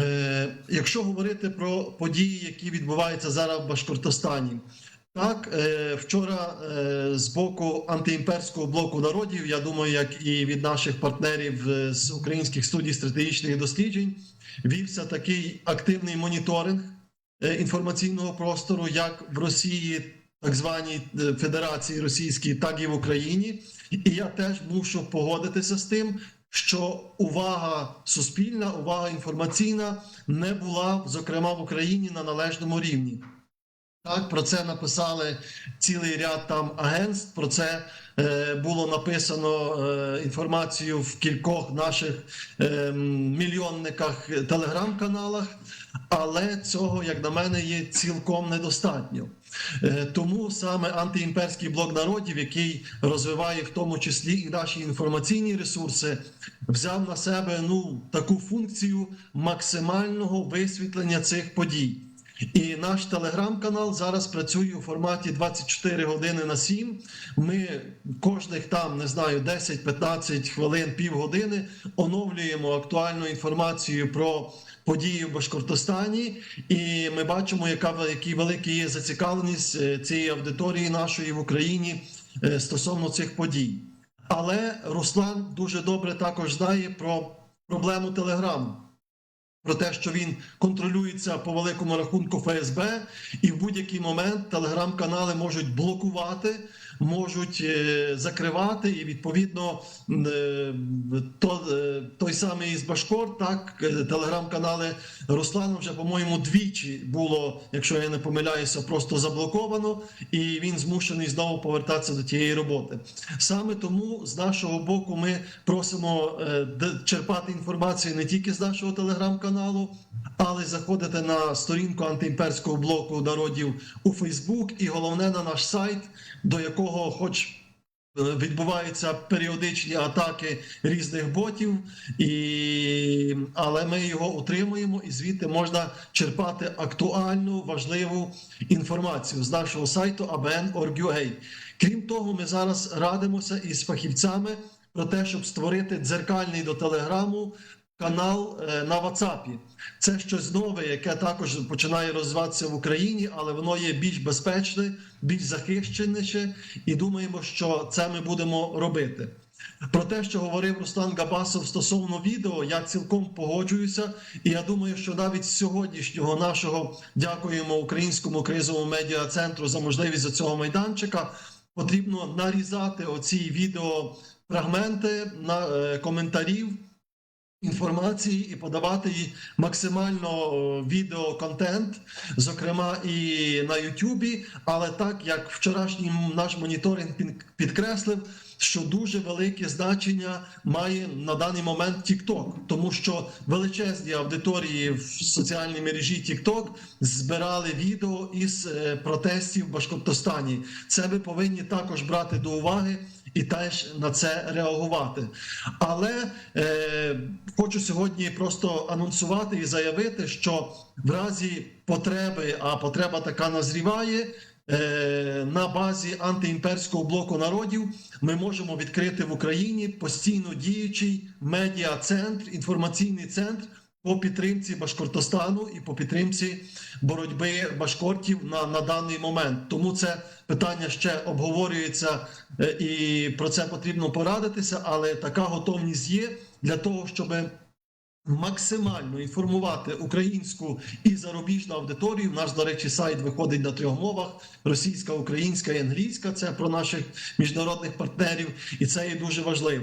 Е, Якщо говорити про події, які відбуваються зараз в Башкортостані, так е, вчора е, з боку антиімперського блоку народів, я думаю, як і від наших партнерів з українських студій стратегічних досліджень, вівся такий активний моніторинг інформаційного простору, як в Росії, так званій Федерації Російській, так і в Україні. І я теж мушу погодитися з тим, що увага суспільна, увага інформаційна не була, зокрема в Україні, на належному рівні. Так, про це написали цілий ряд там агентств. Про це е, було написано е, інформацію в кількох наших е, мільйонниках телеграм-каналах, але цього, як на мене, є цілком недостатньо. Е, тому саме антиімперський блок народів, який розвиває в тому числі і наші інформаційні ресурси, взяв на себе ну таку функцію максимального висвітлення цих подій. І наш телеграм-канал зараз працює у форматі 24 години на 7. Ми кожних там не знаю 10-15 хвилин, півгодини оновлюємо актуальну інформацію про події в Башкортостані, і ми бачимо, яка який великий є зацікавленість е, цієї аудиторії нашої в Україні е, стосовно цих подій. Але Руслан дуже добре також знає про проблему телеграму про те, що він контролюється по великому рахунку ФСБ, і в будь-який момент телеграм-канали можуть блокувати, можуть е, закривати, і відповідно е, то, е, той самий із Башкор, так телеграм-канали Руслана вже, по-моєму, двічі було, якщо я не помиляюся, просто заблоковано, і він змушений знову повертатися до тієї роботи. Саме тому з нашого боку ми просимо черпати інформацію не тільки з нашого телеграм-каналу, але заходити на сторінку антиімперського блоку народів у Фейсбук, і головне на наш сайт, до якого, хоч е, відбуваються періодичні атаки різних ботів, і... але ми його утримуємо, і звідти можна черпати актуальну важливу інформацію з нашого сайту abn.org.ua. Крім того, ми зараз радимося із фахівцями про те, щоб створити дзеркальний до телеграму канал е, на WhatsApp. Це щось нове, яке також починає розвиватися в Україні, але воно є більш безпечне, більш захищеніше, і думаємо, що це ми будемо робити. Про те, що говорив Руслан Габасов стосовно відео, я цілком погоджуюся, і я думаю, що навіть з сьогоднішнього нашого дякуємо українському кризовому медіа центру за можливість за цього майданчика. Потрібно нарізати оці відео фрагменти на е, коментарів інформації і подавати максимально о, відеоконтент, зокрема і на Ютубі. Але так як вчорашній наш моніторинг підкреслив, що дуже велике значення має на даний момент TikTok, тому що величезні аудиторії в соціальній мережі TikTok збирали відео із е, протестів в Башкортостані. Це ви повинні також брати до уваги і теж на це реагувати. Але е, хочу сьогодні просто анонсувати і заявити, що в разі потреби, а потреба така назріває. е, На базі антиімперського блоку народів ми можемо відкрити в Україні постійно діючий медіа-центр, інформаційний центр по підтримці Башкортостану і по підтримці боротьби башкортів на, на даний момент. Тому це питання ще обговорюється е, і про це потрібно порадитися, але така готовність є для того, щоб максимально інформувати українську і зарубіжну аудиторію. Наш, до речі, сайт виходить на трьох мовах: російська, українська і англійська. Це про наших міжнародних партнерів, і це є дуже важливо.